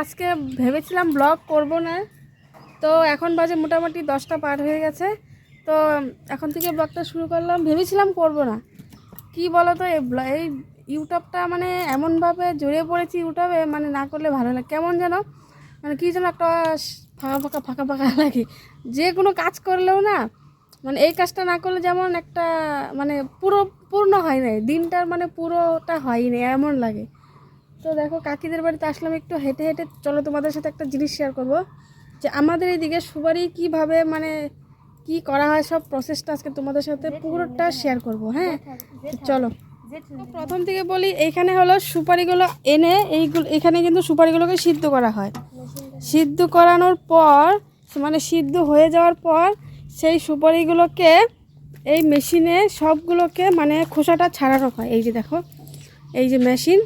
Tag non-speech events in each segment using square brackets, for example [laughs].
আজকে ভেবেছিলাম ব্লগ করব না। তো এখন বাজে মোটামুটি দশটা পার হয়ে গেছে। তো এখন থেকে ব্লগটা শুরু করলাম। ভেবেছিলাম করব না। কি বলো তো এই ইউটিউবটা মানে এমনভাবে জড়িয়ে পড়েছি ইউটিউবে মানে না করলে ভালো লাগে। কেমন যেন মানে কী যেন একটা ফাঁকা ফাঁকা ফাঁকা ফাঁকা লাগে। যে কোনো কাজ করলেও না মানে এই কাজটা না করলে যেমন একটা মানে পুরো, পূর্ণ হয় নাই। দিনটার মানে পুরোটা হয়নি এমন লাগে। তো দেখো কাকিদের বাড়িতে আসলাম একটু হেঁটে হেঁটে। চলো তোমাদের সাথে একটা জিনিস শেয়ার করব যে আমাদের এইদিকে সুপারি কীভাবে মানে কি করা হয় সব প্রসেসটা আজকে তোমাদের সাথে পুরোটা শেয়ার করব হ্যাঁ? চলো। প্রথম থেকে বলি এইখানে হলো সুপারিগুলো এনে এইগুলো এখানে কিন্তু সুপারিগুলোকে সিদ্ধ করা হয়। সিদ্ধ করানোর পর মানে সিদ্ধ হয়ে যাওয়ার পর সেই সুপারিগুলোকে এই মেশিনে সবগুলোকে মানে খোসাটা ছাড়ানো হয়। এই যে দেখো এই যে মেশিন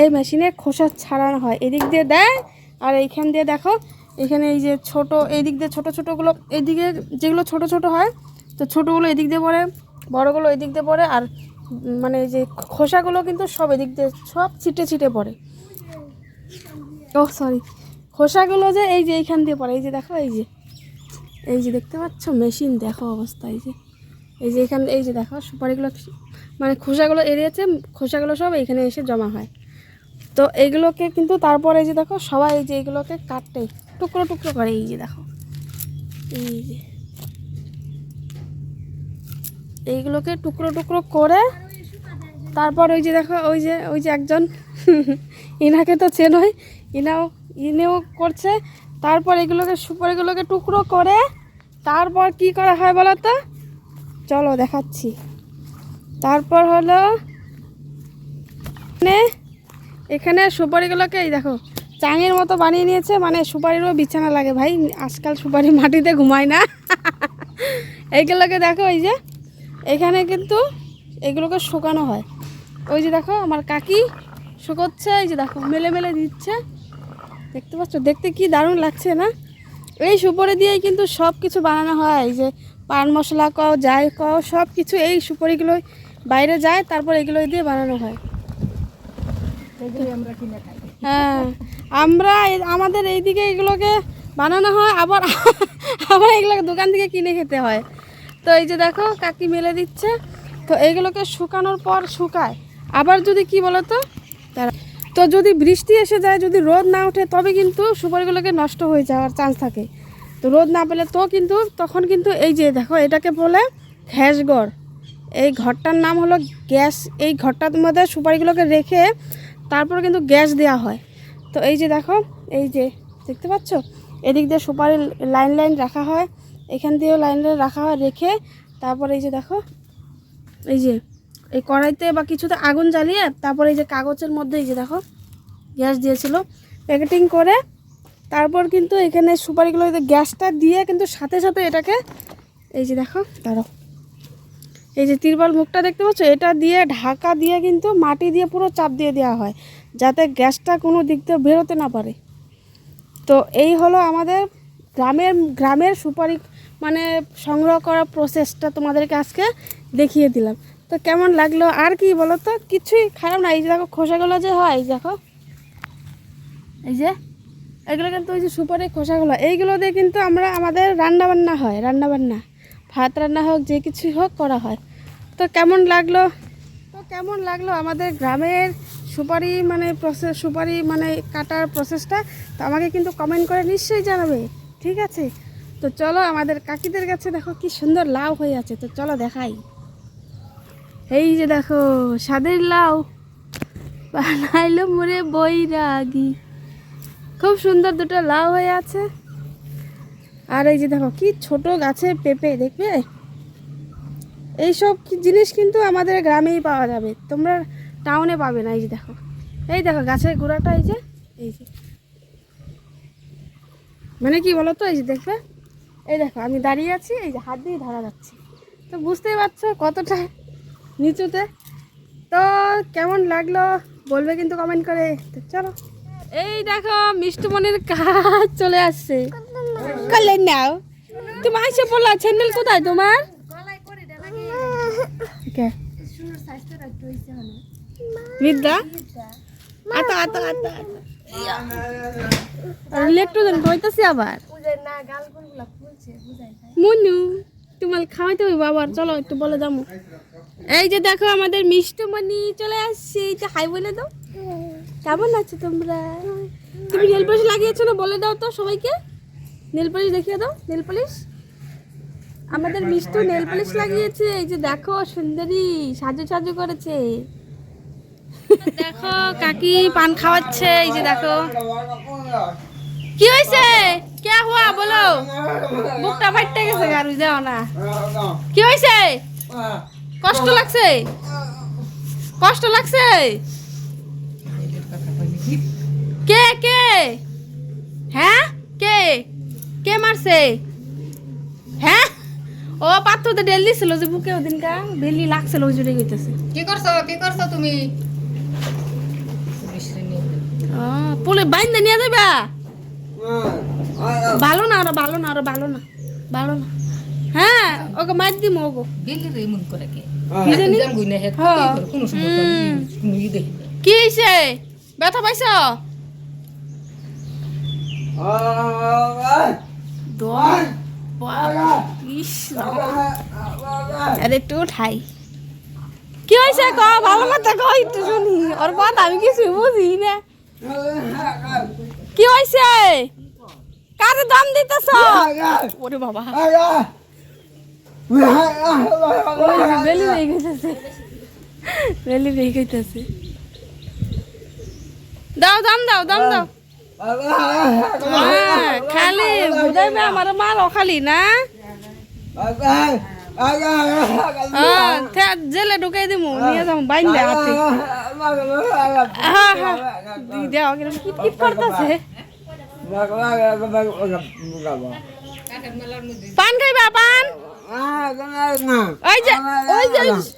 এই মেশিনে খোসা ছাড়ানো হয়। এদিক দিয়ে দেয় আর এইখান দিয়ে দেখো, এখানে এই যে ছোট দিক দিয়ে ছোটো ছোটোগুলো, এইদিকে যেগুলো ছোট ছোট হয়, তো ছোটোগুলো এদিক দিয়ে পড়ে, বড়গুলো এদিক দিয়ে পড়ে, আর মানে এই যে খোসাগুলো কিন্তু সব এদিক দিয়ে, সব ছিটে ছিটে পড়ে। ও সরি খোসাগুলো যে এই যে এইখান দিয়ে পড়ে, এই যে দেখো, এই যে এই যে দেখতে পাচ্ছ, মেশিন, দেখো অবস্থা, এই যে। এই যে এখানে, এই যে দেখো, সুপারিগুলো মানে খোসাগুলো এড়িয়েছে, খোসাগুলো সব এখানে এসে জমা হয়। তো এইগুলোকে কিন্তু তারপরে এই যে দেখো, সবাই এই যে এইগুলোকে কাটে, টুকরো টুকরো করে, এই যে দেখো। এই যে। এইগুলোকে টুকরো টুকরো করে, তারপর ওই যে দেখো, ওই যে ওই যে একজন, ইনাকে তো চেনই, ইনাও, ইনেও করছে। তারপর এগুলোকে সুপারিগুলোকে টুকরো করে, তারপর কি করা হয় বলো তো? চলো দেখাচ্ছি। তারপর হলো এখানে এখানে সুপারিগুলোকে এই দেখো, চাঙের মতো বানিয়ে নিয়েছে মানে সুপারিরও বিছানা লাগে ভাই, আজকাল সুপারি মাটিতে ঘুমায় না। এইগুলোকে দেখো এই যে, এখানে কিন্তু এগুলোকে শুকানো হয়। ওই যে দেখো, আমার কাকি শুকোচ্ছে, এই যে দেখো, মেলে মেলে দিচ্ছে। দেখতে পাচ্ছ? দেখতে কি দারুণ লাগছে না? এই সুপারি দিয়েই কিন্তু সব কিছু বানানো হয়, এই যে পান মশলা কও, যাই কও সব কিছু এই সুপারিগুলো বাইরে যায়, তারপর এগুলো দিয়ে বানানো হয়। হ্যাঁ আমরা আমাদের এইদিকে এগুলোকে বানানো হয়, আবার [laughs] আবার এগুলোকে দোকান থেকে কিনে খেতে হয়। তো এই যে দেখো, কাকি মেলে দিচ্ছে। তো এইগুলোকে শুকানোর পর শুকায়। আবার যদি কি বলো তো তো যদি বৃষ্টি এসে যায়, যদি রোদ না ওঠে, তবে কিন্তু সুপারিগুলোকে নষ্ট হয়ে যাওয়ার চান্স থাকে। তো রোদ না পেলে তো কিন্তু তখন কিন্তু এই যে দেখো, এটাকে বলে ঘ্যাসগড়। এই ঘরটার নাম হলো গ্যাস, এই ঘরটার মধ্যে সুপারিগুলোকে রেখে তারপর কিন্তু গ্যাস দেওয়া হয়। তো এই যে দেখো, এই যে দেখতে পাচ্ছ? এদিক দিয়ে সুপারি লাইন লাইন রাখা হয়, এখান দিয়েও লাইন লাইন রাখা হয়, রেখে তারপর এই যে দেখো, এই যে এই কড়াইতে বা কিছুতে আগুন জ্বালিয়ে তারপর এই যে কাগজের মধ্যে এই যে দেখো, গ্যাস দিয়েছিল। প্যাকেটিং করে তারপর কিন্তু এখানে সুপারিগুলো গ্যাসটা দিয়ে কিন্তু সাথে সাথে এটাকে, এই যে দেখো, দাঁড়াও। এই যে তিরপাল মুখটা দেখতে পাচ্ছ, এটা দিয়ে, ঢাকা দিয়ে কিন্তু মাটি দিয়ে পুরো চাপ দিয়ে দেওয়া হয়, যাতে গ্যাসটা কোনো দিক দিয়ে বেরোতে না পারে। তো এই হলো আমাদের গ্রামের গ্রামের সুপারি মানে সংগ্রহ করার প্রসেসটা তোমাদেরকে আজকে দেখিয়ে দিলাম। তো কেমন লাগল আর কি বলো তো? কিছুই খারাপ না, এই যে দেখো খোসাগুলো যে হয়, এই দেখো। এই যে, এগুলো কিন্তু ওই যে সুপারি খোসাগুলো, এইগুলো দিয়ে কিন্তু আমরা আমাদের রান্নাবান্না হয়, রান্নাবান্না। ভাত রান্না হোক, যে কিছুই হোক করা হয়। তো কেমন লাগল? তো কেমন লাগল? আমাদের গ্রামের সুপারি মানে প্রসেস সুপারি মানে কাটার প্রসেসটা তো আমাকে কিন্তু কমেন্ট করে নিশ্চয়ই জানাবে। ঠিক আছে? তো চলো আমাদের কাকিদের কাছে দেখো কি সুন্দর লাউ হয়ে আছে। তো চলো দেখাই। এই যে দেখো, স্বাদের লাউ। বানাইলো মোরে বৈরাগী। খুব সুন্দর দুটো লাউ হয়ে আছে। আর এই যে দেখো, কি ছোট গাছে পেঁপে, দেখবে? এইসব জিনিস কিন্তু আমাদের গ্রামেই পাওয়া যাবে। তোমরা টাউনে পাবে না, এই যে দেখো। এই দেখো, গাছের গোড়াটা এই যে এই যে। মানে কি বলো তো এই যে দেখবে? এই দেখো, আমি দাঁড়িয়ে আছি, এই যে হাত দিয়ে ধরা যাচ্ছে। তো বুঝতেই পারছ কতটা নিচুতে। তো কেমন লাগল বলবে কিন্তু কমেন্ট করে। তো চলো। এই দেখো মিষ্টমনির কাজ চলে আসছে। নাও। তুমি আইসে বললা চ্যানেল কোথায় তোমার? কে? বিদ্যা? আতো আবার। মুনু তোমার খাওয়াইতে হইব আবার। চলো, একটু বলে যাব এই যে দেখো, আমাদের মিষ্টমণি চলে আসছে। এই যে, হাই বলে দাও। কেমন আছো তোমরা? তুমি নেল পলিশ লাগিয়েছো না, বলে দাও তো সবাইকে। নেল পলিশ দেখিয়ে দাও, নেল পলিশ। আমাদের মিষ্টু নেল পলিশ লাগিয়েছে, এই যে দেখো, সুন্দরী, সাজু সাজু করেছে। দেখো, কাকি পান খাওয়াচ্ছে, এই যে দেখো। কি হয়েছে? কে হুয়া? বলো। বুকটা ফাইটে গেছে গাড়ি যাও না। কি হয়েছে? কষ্ট লাগছে? কষ্ট লাগছে? কে কে? হ্যাঁ? কে? কে মারছে? হ্যাঁ? ও পাথর তো ডেলি ছিল যে বুকে ওদিনকা বেলি লাগছিল ওই জুড়ে গইতেছে কি করছ? কি করছ তুমি? পুলে বাইন্দা নিয়ে যাবা ভালো না ওরা ভালো না ওরা ভালো না ভালো না। হ্যাঁ ওকে মার দিম ওগো। দিল্লি রে মন করে কে? কি হ্যাঁ। না। কি হয়েছে ব্যথা পাইছ? ইস, আরে একটু কি হয়েছে ক? ভালো মতো ক একটু শুনি। ওর কথা আমি কিছু বুঝি না। কি হয়েছে? কারে দাম দিতেছ? ওরে বাবা। বেলি হয়ে গেছে। বেলি হয়ে গেছে। দাও, দাম দাও দাম দাও। খালি বুঝাইবে আমার মাল খালি না জেলে ঢুকাই দিমু নিয়ে যাব বাইন দে পান খাইবা পান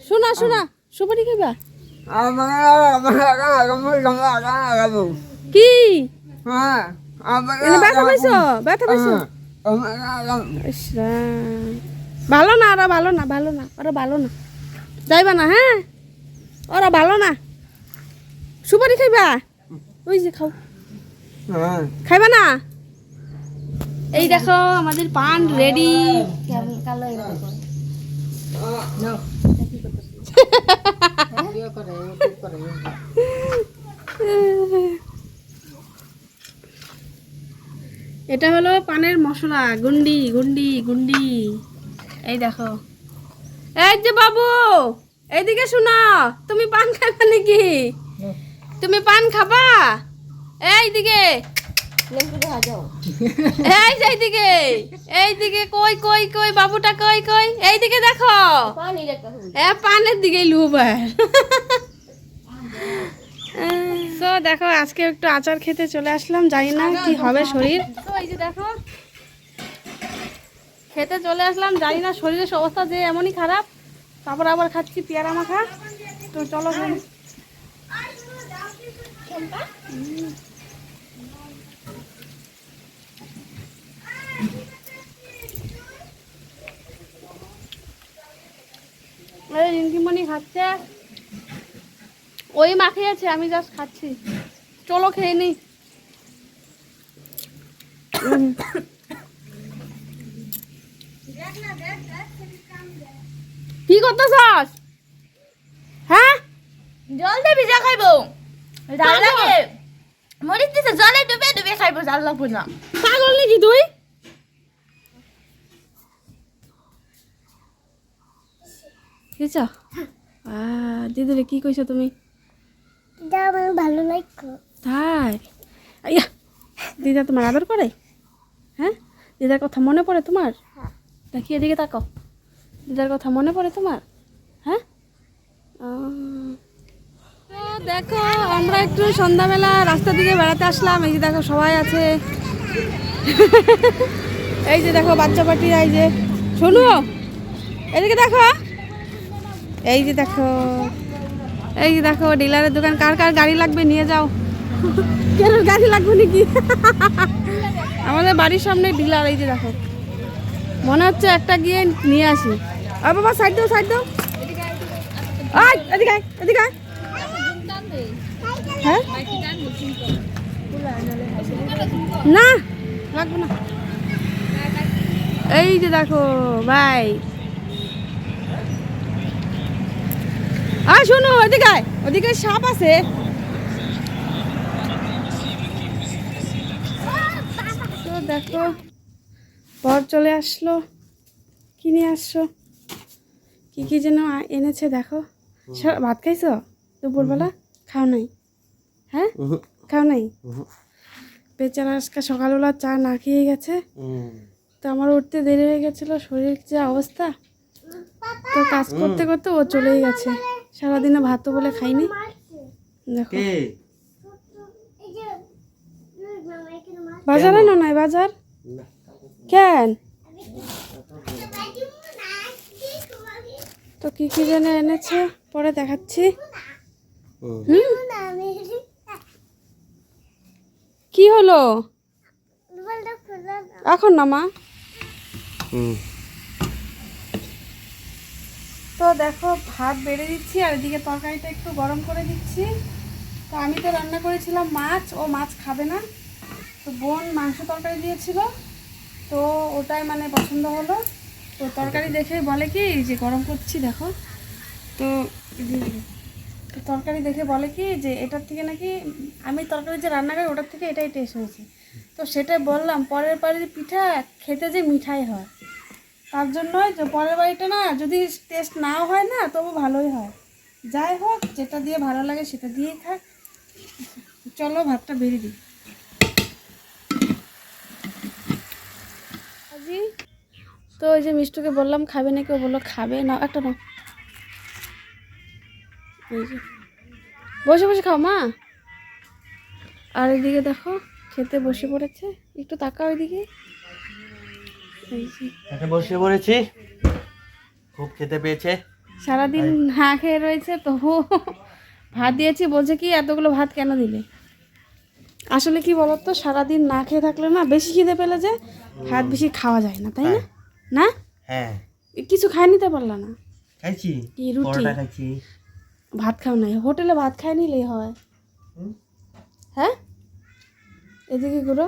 শোনা শোনা সুপারি খাইবা কি? এনে ব্যথা পাইছো? ব্যথা পাইছো? ভালো না ওরা ভালো না ভালো না ওরা ভালো না। যাইবা না হ্যাঁ? ওরা ভালো না। সুপারি খাইবা? ওই যে খাও। খাইবা না? এই দেখো আমাদের পান রেডি নাও। [laughs] করে, [laughs] ইউটিউব করে। এটা হলো পানের মশলা। গুন্ডি গুন্ডি গুন্ডি। এই দেখো। এই যে বাবু এইদিকে শোনো তুমি পান খাবে নাকি? তুমি পান খাবা? এইদিকে। এই যে এইদিকে। এইদিকে কই কই কই বাবুটা কই কই? এইদিকে দেখো। এ পানের দিকে লুবার দেখো আজকে একটু আচার খেতে চলে আসলাম জানি না কি হবে শরীর। এই যে দেখো খেতে চলে আসলাম জানি না শরীরের অবস্থা যে এমনই খারাপ। তারপর আবার খাচ্ছি পেয়ারা মাখা। তো চলো রিঙ্কিমণি খাচ্ছে। ওই মাখিয়েছে আমি জাস্ট খাচ্ছি। চলো খেয়ে নি। কি করতেছস? হ্যাঁ? জল দিয়ে ভিজা খাইবো। জাল লাগে। মরিচ দিছে জলে ডুবে ডুবে খাইবো জাল লাগবো না। পাগল নাকি তুই? দিদিরে কি কইছো তুমি? ভালো লাগতো তাই? আইয়া দিদা তোমার আদর করে? হ্যাঁ? দিদার কথা মনে পড়ে তোমার? দেখি এদিকে তাকাও। দিদার কথা মনে পড়ে তোমার? হ্যাঁ? দেখো আমরা একটু সন্ধ্যাবেলা রাস্তা দিকে বেড়াতে আসলাম। এই যে দেখো সবাই আছে। এই যে দেখো বাচ্চা পাটি এই যে। শোনো এদিকে দেখো। এই যে দেখো এই যে দেখো ডিলারের দোকান কার কার গাড়ি লাগবে নিয়ে যাও। কেন গাড়ি লাগবে নাকি? আমাদের বাড়ির সামনে ডিলার এই যে দেখো। মনে হচ্ছে একটা গিয়ে নিয়ে আসি। আর বাবা সাইড দাও সাইড দাও। আয় এদিকে আয় এদিকে আয়। হ্যাঁ? না লাগবে না। এই যে দেখো ভাই। আর শোনো ওদিকে আয়। ওদিকে সাপ আছে। তো দেখো বর চলে আসলো কি নিয়ে আসছো? কি কি যেন এনেছে দেখো। ভাত খাইছো? দুপুরবেলা? খাও নাই। হ্যাঁ? খাও নাই? বেচারা আজকে সকালবেলা চা না খেয়ে গেছে। তো আমার উঠতে দেরি হয়ে গেছিল শরীর যে অবস্থা। তো কাজ করতে করতে ও চলেই গেছে। সারাদিনে ভাতও বলে খাইনি। দেখো। বাজারে না নাই বাজার? কেন? তো কি কি যেন এনেছে? পরে দেখাচ্ছি। হুম? কি হলো? এখন না মা? তো দেখো, ভাত বেড়ে দিচ্ছি আর এদিকে তরকারিটা একটু গরম করে দিচ্ছি। তো আমি তো রান্না করেছিলাম মাছ, ও মাছ খাবে না। তো বোন মাংস তরকারি দিয়েছিল, তো ওটাই মানে পছন্দ হলো। তো তরকারি দেখে বলে কি যে গরম করছি দেখো। তো তরকারি দেখে বলে কি, যে এটার থেকে নাকি, আমি তরকারি যে রান্না করি ওটার থেকে এটাই টেস্ট হয়েছে। তো সেটাই বললাম, পরের বাড়ি পিঠা, খেতে যে মিঠাই হয়। তার জন্যই পরের বাড়িটা না, যদি টেস্ট নাও হয় না, তবু ভালোই হয়। যাই হোক, যেটা দিয়ে ভালো লাগে সেটা দিয়েই থাক চলো, ভাতটা বেড়ে দিই। আজি? তো ওই যে মিষ্টুকে বললাম, খাবে নাকি? ও বলল, খাবে। না একটা না বসে বসে খাও, মা। আর এদিকে দেখো, খেতে বসে পড়েছে। একটু তাকাও ওইদিকে এখানে বসে পড়েছি। খুব খেতে পেয়েছে। সারাদিন না খেয়ে রয়েছে তবু ভাত দিয়েছি। বলছে কি এতগুলো ভাত কেন দিলে? আসলে কি বলতো সারাদিন না খেয়ে থাকলে না বেশি খিদে পেলে যে ভাত বেশি খাওয়া যায় না তাই না? না? হ্যাঁ। কিছু খাই নিতে পারলা না? খাইছি। কি রুটি? খাইছি। ভাত খাও নাই। হোটেলে ভাত খাই নিলেই হয়। হ্যাঁ? এদিকে ঘুরো।